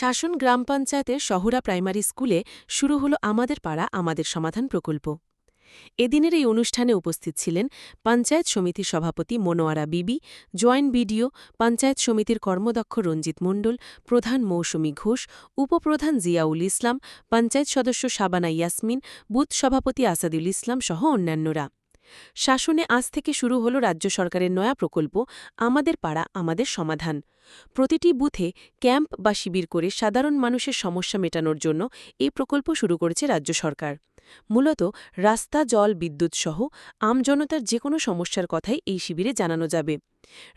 শাসন গ্রাম পঞ্চায়েতের শহরা প্রাইমারি স্কুলে শুরু হলো আমাদের পাড়া, আমাদের সমাধান প্রকল্প। এদিনের এই অনুষ্ঠানে উপস্থিত ছিলেন পঞ্চায়েত সমিতির সভাপতি মনোয়ারা বিবি, জয়েন্ট বিডিও, পঞ্চায়েত সমিতির কর্মদক্ষ রঞ্জিত মণ্ডল, প্রধান মৌসুমী ঘোষ, উপপ্রধান জিয়াউল ইসলাম, পঞ্চায়েত সদস্য শাবানা ইয়াসমিন, বুথ সভাপতি আসাদুল ইসলাম সহ অন্যান্যরা। শাসনে আজ থেকে শুরু হল রাজ্য সরকারের নয়া প্রকল্প, আমাদের পাড়া, আমাদের সমাধান। প্রতিটি বুথে ক্যাম্প বা শিবির করে সাধারণ মানুষের সমস্যা মেটানোর জন্য এই প্রকল্প শুরু করেছে রাজ্য সরকার। মূলত রাস্তা, জল, বিদ্যুৎ সহ আমজনতার যে কোনো সমস্যার কথাই এই শিবিরে জানানো যাবে।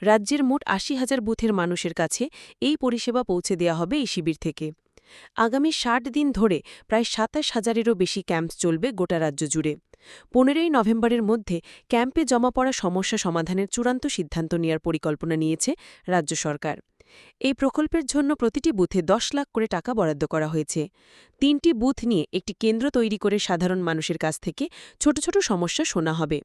রাজ্যের মোট আশি হাজার বুথের মানুষের কাছে এই পরিষেবা পৌঁছে দেওয়া হবে এই শিবির থেকে। আগামী ষাট দিন ধরে প্রায় সাতাশ হাজারেরও বেশি ক্যাম্প চলবে গোটা রাজ্য জুড়ে। পনেরোই নভেম্বরের মধ্যে ক্যাম্পে জমা পড়া সমস্যা সমাধানের চূড়ান্ত সিদ্ধান্ত নেওয়ার পরিকল্পনা নিয়েছে রাজ্য সরকার। এই প্রকল্পের জন্য প্রতিটি বুথে দশ লাখ করে টাকা বরাদ্দ করা হয়েছে। তিনটি বুথ নিয়ে একটি কেন্দ্র তৈরি করে সাধারণ মানুষের কাছ থেকে ছোট ছোট সমস্যা শোনা হবে।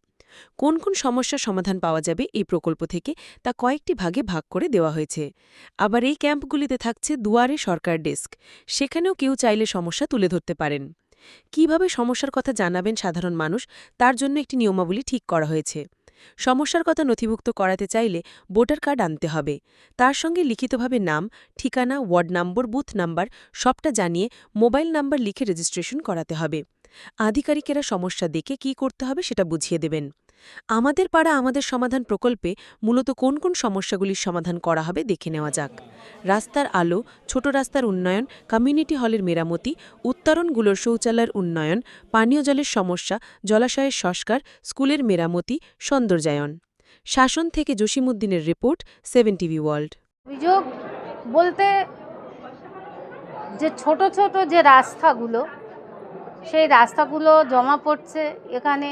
কোন কোন সমস্যার সমাধান পাওয়া যাবে এই প্রকল্প থেকে তা কয়েকটি ভাগে ভাগ করে দেওয়া হয়েছে। আবার এই ক্যাম্পগুলিতে থাকছে দুয়ারে সরকার ডেস্ক। সেখানেও কেউ চাইলে সমস্যা তুলে ধরতে পারেন। কীভাবে সমস্যার কথা জানাবেন সাধারণ মানুষ, তার জন্য একটি নিয়মাবলী ঠিক করা হয়েছে। সমস্যার কথা নথিভুক্ত করাতে চাইলে ভোটার কার্ড আনতে হবে। তার সঙ্গে লিখিতভাবে নাম, ঠিকানা, ওয়ার্ড নম্বর, বুথ নাম্বার, সবটা জানিয়ে মোবাইল নাম্বার লিখে রেজিস্ট্রেশন করাতে হবে। আধিকারিকেরা সমস্যা দেখে কি করতে হবে সেটা বুঝিয়ে দেবেন। আমাদের পাড়া আমাদের সমাধান প্রকল্পে মূলত কোন কোন সমস্যাগুলির সমাধান করা হবে দেখে নেওয়া যাক। রাস্তার আলো, ছোট রাস্তার উন্নয়ন কমিউনিটি হলের মেরামতি, উত্তরণগুলোর শৌচালয়ের উন্নয়ন, পানীয় জলের সমস্যা, জলাশয়ের সংস্কার, স্কুলের মেরামতি, সৌন্দর্যায়ন। শাসন থেকে জসিমুদ্দিনের রিপোর্ট, সেভেন টিভি ওয়ার্ল্ড। অভিযোগ বলতে যে ছোট ছোট যে রাস্তাগুলো, সেই রাস্তাগুলো জমা পড়ছে এখানে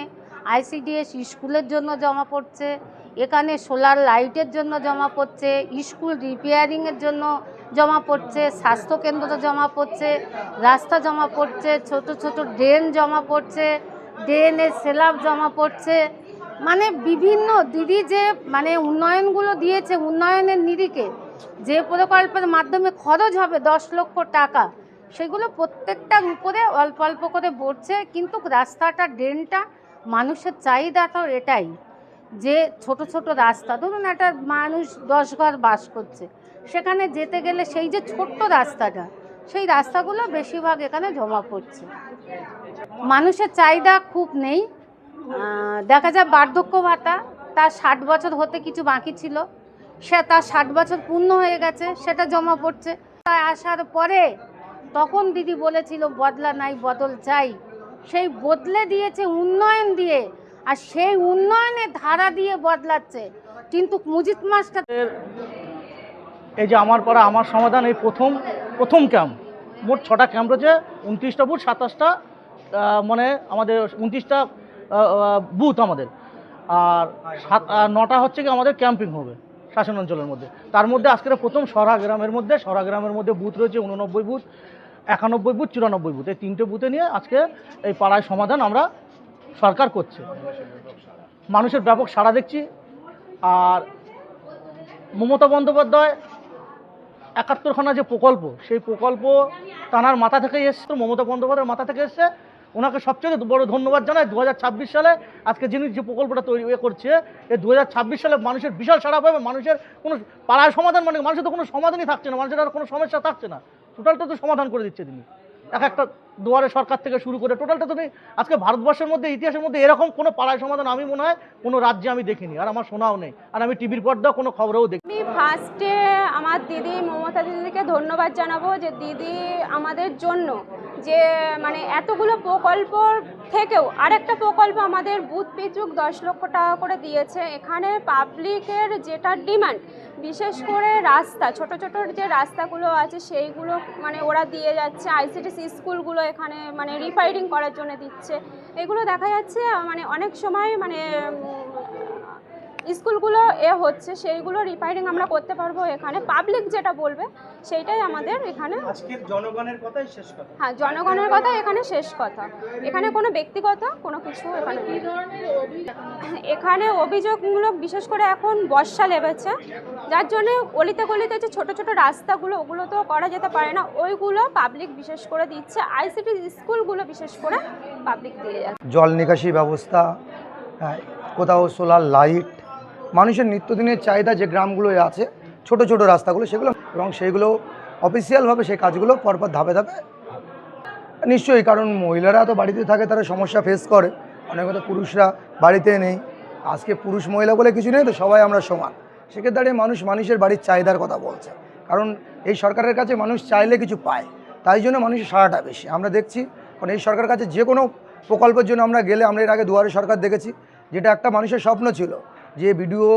আইসিডিএস স্কুলের জন্য জমা পড়ছে, এখানে সোলার লাইটের জন্য জমা পড়ছে, স্কুল রিপেয়ারিংয়ের জন্য জমা পড়ছে, স্বাস্থ্যকেন্দ্র জমা পড়ছে, রাস্তা জমা পড়ছে, ছোট ছোট ড্রেন জমা পড়ছে, ড্রেনের সেলাপ জমা পড়ছে। মানে বিভিন্ন দিদি যে মানে উন্নয়নগুলো দিয়েছে, উন্নয়নের নিরিখে যে প্রকল্পের মাধ্যমে খরচ হবে দশ লক্ষ টাকা, সেগুলো প্রত্যেকটার উপরে অল্প অল্প করে পড়ছে, কিন্তু রাস্তাটা, ড্রেনটা মানুষের চাহিদা তো এটাই যে ছোট ছোট রাস্তা। ধরুন একটা মানুষ দশ ঘর বাস করছে, সেখানে যেতে গেলে সেই যে ছোট্ট রাস্তাটা, সেই রাস্তাগুলো বেশিরভাগ এখানে জমা পড়ছে। মানুষের চাহিদা খুব নেই। দেখা যায় বার্ধক্য ভাতা, তার ষাট বছর হতে কিছু বাকি ছিল, সে তার ষাট বছর পূর্ণ হয়ে গেছে, সেটা জমা পড়ছে। তাই আসার পরে তখন দিদি বলেছিল, বদলা নাই, বদল চাই। সেই বদলে দিয়েছে, উন্নয়ন দিয়ে। আর সেই উন্নয়নের ধারা দিয়ে বদলাচ্ছে। কিন্তু মুজিদ মাস্টার এই যে আমার পাড়া, আমার সমাধান, এই প্রথম প্রথম ক্যাম্প। মোট ছটা ক্যাম্প রয়েছে, উনত্রিশটা বুথ, সাতাশটা মানে আমাদের উনত্রিশটা বুথ আমাদের। আর সাত নটা হচ্ছে কি আমাদের ক্যাম্পিং হবে শাসন অঞ্চলের মধ্যে। তার মধ্যে আজকের প্রথম সরা গ্রামের মধ্যে সরা গ্রামের মধ্যে বুথ রয়েছে উননব্বই বুথ। একানব্বই বুথ, চুরানব্বই বুথ। এই তিনটে বুথে নিয়ে আজকে এই পাড়ায় সমাধান আমরা সরকার করছে। মানুষের ব্যাপক সাড়া দেখছি। আর মমতা বন্দ্যোপাধ্যায় একাত্তরখানা যে প্রকল্প, সেই প্রকল্প তানার মাথা থেকে এসছে। মমতা বন্দ্যোপাধ্যায়ের মাথা থেকে এসছে। ওনাকে সবচেয়ে বড় ধন্যবাদ জানাই। দু সালে আজকে যিনি যে প্রকল্পটা তৈরি করছে এই দু হাজার ছাব্বিশ সালে মানুষের বিশাল সাড়া পাবে। মানুষের কোনো পাড়ায় সমাধান মানে মানুষের তো কোনো সমাধানই থাকছে না। মানুষের আর কোনো সমস্যা থাকছে না। টোটালটা তো সমাধান করে দিচ্ছে তিনি এক একটা দুয়ারে সরকার থেকে শুরু করে টোটালটা তুমি আজকে ভারতবর্ষের মধ্যে, ইতিহাসের মধ্যে এরকম কোনো পাড়ায় সমাধান আমি মনে হয় কোনো রাজ্যে আমি দেখিনি, আর আমার শোনাও নেই। আর আমি টিভির পর্দাও কোনো খবরেও দেখি আমি ফার্স্টে আমার দিদি মমতা দিদিকে ধন্যবাদ জানাব যে দিদি আমাদের জন্য যে মানে এতগুলো প্রকল্প থেকেও আরেকটা প্রকল্প আমাদের বুথ পিচুক দশ লক্ষ টাকা করে দিয়েছে। এখানে পাবলিকের যেটা ডিমান্ড, বিশেষ করে রাস্তা, ছোট ছোট যে রাস্তাগুলো আছে সেইগুলো মানে ওরা দিয়ে যাচ্ছে। আইসিটিসি স্কুলগুলো এখানে মানে রিফাইরিং করার জন্য দিচ্ছে। এগুলো দেখা যাচ্ছে মানে অনেক সময় মানে স্কুলগুলো এ হচ্ছে সেইগুলো রিপেয়ারিং আমরা করতে পারব এখানে। পাবলিক যেটা বলবে সেইটাই আমাদের এখানে। জনগণের কথাই শেষ কথা। হ্যাঁ জনগণের কথা এখানে শেষ কথা। এখানে কোনো ব্যক্তিগত কোনো কিছু এখানে এখানে অভিযোগমূলক বিশেষ করে এখন বর্ষা লেগেছে যার জন্য অলিতে গলিতে যে ছোটো ছোটো রাস্তাগুলো ওগুলো তো করা যেতে পারে না। ওইগুলো পাবলিক বিশেষ করে দিচ্ছে। আইসিটি স্কুলগুলো বিশেষ করে পাবলিক দিয়ে যাচ্ছে। জল নিকাশি ব্যবস্থা হ্যাঁ, কোথাও সোলার লাইট মানুষের নিত্যদিনের চাহিদা যে গ্রামগুলোয় আছে, ছোট ছোট রাস্তাগুলো, সেগুলো এবং সেইগুলো অফিসিয়ালভাবে সেই কাজগুলো পরপর ধাপে ধাপে নিশ্চয়ই, কারণ মহিলারা তো বাড়িতে থাকে, তারা সমস্যা ফেস করে। অনেক হয়তো পুরুষরা বাড়িতে নেই। আজকে পুরুষ মহিলা বলে কিছু নেই, তো সবাই আমরা সমান। সেক্ষেত্রে দাঁড়িয়ে মানুষ মানুষের বাড়ির চাহিদার কথা বলছে। কারণ এই সরকারের কাছে মানুষ চাইলে কিছু পায়, তাই জন্য মানুষের সারাটা বেশি। আমরা দেখছি, কারণ এই সরকারের কাছে যে কোনো প্রকল্পের জন্য আমরা গেলে, আমরা এর আগে দুয়ারে সরকার দেখেছি, যেটা একটা মানুষের স্বপ্ন ছিল। যে বিডিও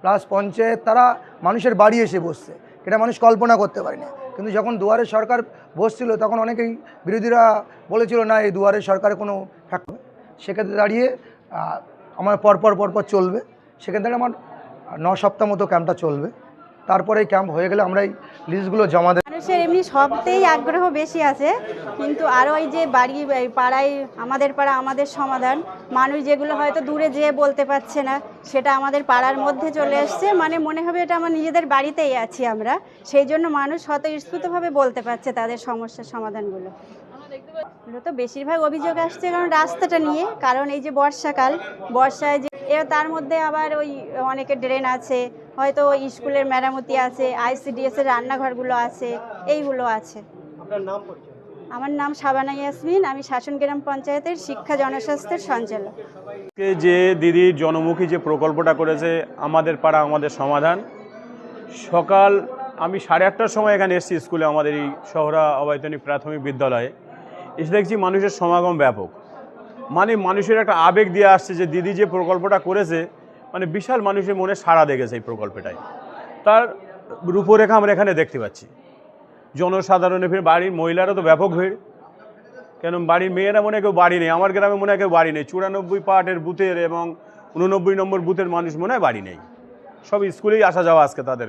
প্লাস পঞ্চায়েত, তারা মানুষের বাড়ি এসে বসছে। এটা মানুষ কল্পনা করতে পারে পারেনি। কিন্তু যখন দুয়ারে সরকার বসছিল, তখন অনেকেই বিরোধীরা বলেছিল, না, এই দুয়ারে সরকার কোনো থাকবে সেক্ষেত্রে দাঁড়িয়ে আমার পরপর পরপর চলবে। সেক্ষেত্রে আমার ন সপ্তাহ মতো ক্যাম্পটা চলবে। তারপরে ক্যাম্প হয়ে গেলে আমরা এই লিস্টগুলো জমা দেব। মানুষের এমনি সবতেই আগ্রহ বেশি আছে, কিন্তু আরও ওই যে বাড়ি, এই পাড়ায়, আমাদের পাড়া, আমাদের সমাধান, মানুষ যেগুলো হয়তো দূরে যেয়ে বলতে পারছে না, সেটা আমাদের পাড়ার মধ্যে চলে আসছে মানে মনে হবে এটা আমার নিজেদের বাড়িতেই আছি আমরা, সেই জন্য মানুষ স্বতঃস্ফূর্তভাবে বলতে পারছে তাদের সমস্যার সমাধানগুলো। তো বেশিরভাগ অভিযোগ আসছে কারণ রাস্তাটা নিয়ে, কারণ এই যে বর্ষাকাল, বর্ষায় যে এ তার মধ্যে আবার ওই অনেকে ড্রেন আছে হয়তো ওই স্কুলের মেরামতি আছে আইসিডিএস এর রান্নাঘরগুলো আছে এইগুলো আছে। আপনার নাম পরিচয় আমার নাম শাবানা ইয়াসমিন আমি শাসনগ্রাম পঞ্চায়েতের শিক্ষা জনস্বাস্থ্যের সঞ্চালক। যে দিদির জনমুখী যে প্রকল্পটা করেছে আমাদের পাড়া আমাদের সমাধান। সকাল আমি সাড়ে আটটার সময় এখানে এসেছি স্কুলে আমাদের এই শহরা অবৈতনিক প্রাথমিক বিদ্যালয়ে। এসে দেখছি মানুষের সমাগম ব্যাপক। মানে মানুষের একটা আবেগ দিয়ে আসছে যে দিদি যে প্রকল্পটা করেছে মানে বিশাল মানুষের মনে সাড়া দেখেছে এই প্রকল্পটায়। তার রূপরেখা আমরা এখানে দেখতে পাচ্ছি। জনসাধারণের ভিড়, বাড়ির মহিলারা তো ব্যাপক ভিড়। কেন বাড়ির মেয়েরা মনে কেউ বাড়ি নেই, আমার গ্রামে মনে হয় কেউ বাড়ি নেই। চুরানব্বই পার্টের বুথের এবং উননব্বই নম্বর বুথের মানুষ মনে হয় বাড়ি নেই। সব স্কুলেই আসা যাওয়া আজকে তাদের।